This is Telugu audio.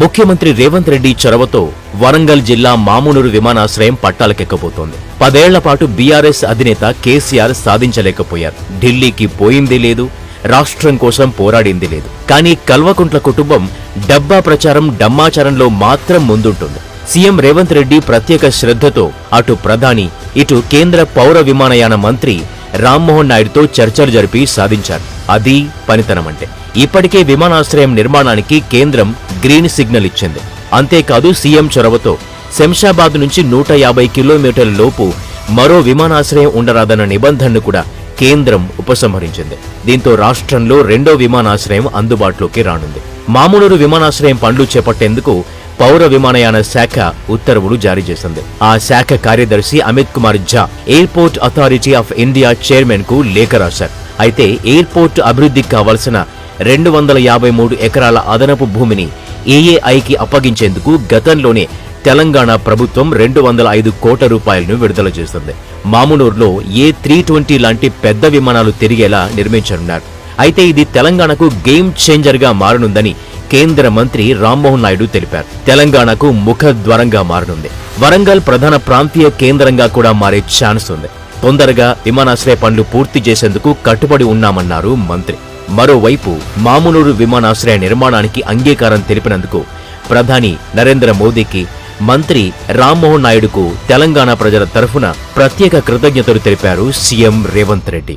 ముఖ్యమంత్రి రేవంత్ రెడ్డి చొరవతో వరంగల్ జిల్లా మామునూరు విమానాశ్రయం పట్టాలకెక్కబోతోంది. పదేళ్ళ పాటు బీఆర్ఎస్ అధినేత కేసీఆర్ సాధించలేకపోయారు. ఢిల్లీకి పోయింది లేదు రాష్ట్రం కోసం పోరాడింది లేదు. కానీ కల్వకుంట్ల కుటుంబం డబ్బా ప్రచారం డమ్మాచారంలో మాత్రం ముందుంటుంది. సీఎం రేవంత్ రెడ్డి ప్రత్యేక శ్రద్ధతో అటు ప్రధాని ఇటు కేంద్ర పౌర విమానయాన మంత్రి రామ్మోహన్ నాయుడుతో చర్చలు జరిపి సాధించారు. అది పనితనమంటే. ఇప్పటికే విమానాశ్రయం నిర్మాణానికి కేంద్రం గ్రీన్ సిగ్నల్ ఇచ్చింది. అంతేకాదు సీఎం చొరవతో శంషాబాద్ నుంచి నూట యాభై కిలోమీటర్ల లోపు మరో విమానాశ్రయం ఉండరాదన్న నిబంధనను కూడా కేంద్రం ఉపసంహరించింది. దీంతో రాష్ట్రంలో రెండో విమానాశ్రయం అందుబాటులోకి రానుంది. మామూలు విమానాశ్రయం పనులు చేపట్టేందుకు పౌర విమానయాన శాఖ ఉత్తర్వులు జారీ చేసింది. ఆ శాఖ కార్యదర్శి Amit Kumar Jha airport authority of India చైర్మన్కు లేఖ రాశారు. అయితే ఎయిర్పోర్ట్ అభివృద్ధికి కావలసిన రెండు వందల యాభై మూడు ఎకరాల అదనపు భూమిని ఏఏఐకి అప్పగించేందుకు గతంలోనే తెలంగాణ ప్రభుత్వం రెండు వందల ఐదు కోట్ల రూపాయలను విడుదల చేస్తుంది. మామునూరులో ఏ త్రీ ట్వంటీ లాంటి పెద్ద విమానాలు తిరిగేలా నిర్మించనున్నారు. అయితే ఇది తెలంగాణకు గేమ్ చేంజర్గా మారనుందని కేంద్ర మంత్రి రామ్మోహన్ నాయుడు తెలిపారు. తెలంగాణకు ముఖద్వారంగా మారనుంది. వరంగల్ ప్రధాన ప్రాంతీయ కేంద్రంగా కూడా మారే ఛాన్స్ ఉంది. తొందరగా విమానాశ్రయ పనులు పూర్తి చేసేందుకు కట్టుబడి ఉన్నామన్నారు మంత్రి. మరోవైపు మామునూరు విమానాశ్రయ నిర్మాణానికి అంగీకారం తెలిపినందుకు ప్రధాని నరేంద్ర మోదీకి మంత్రి రామ్మోహన్ నాయుడుకు తెలంగాణ ప్రజల తరఫున ప్రత్యేక కృతజ్ఞతలు తెలిపారు సీఎం రేవంత్ రెడ్డి.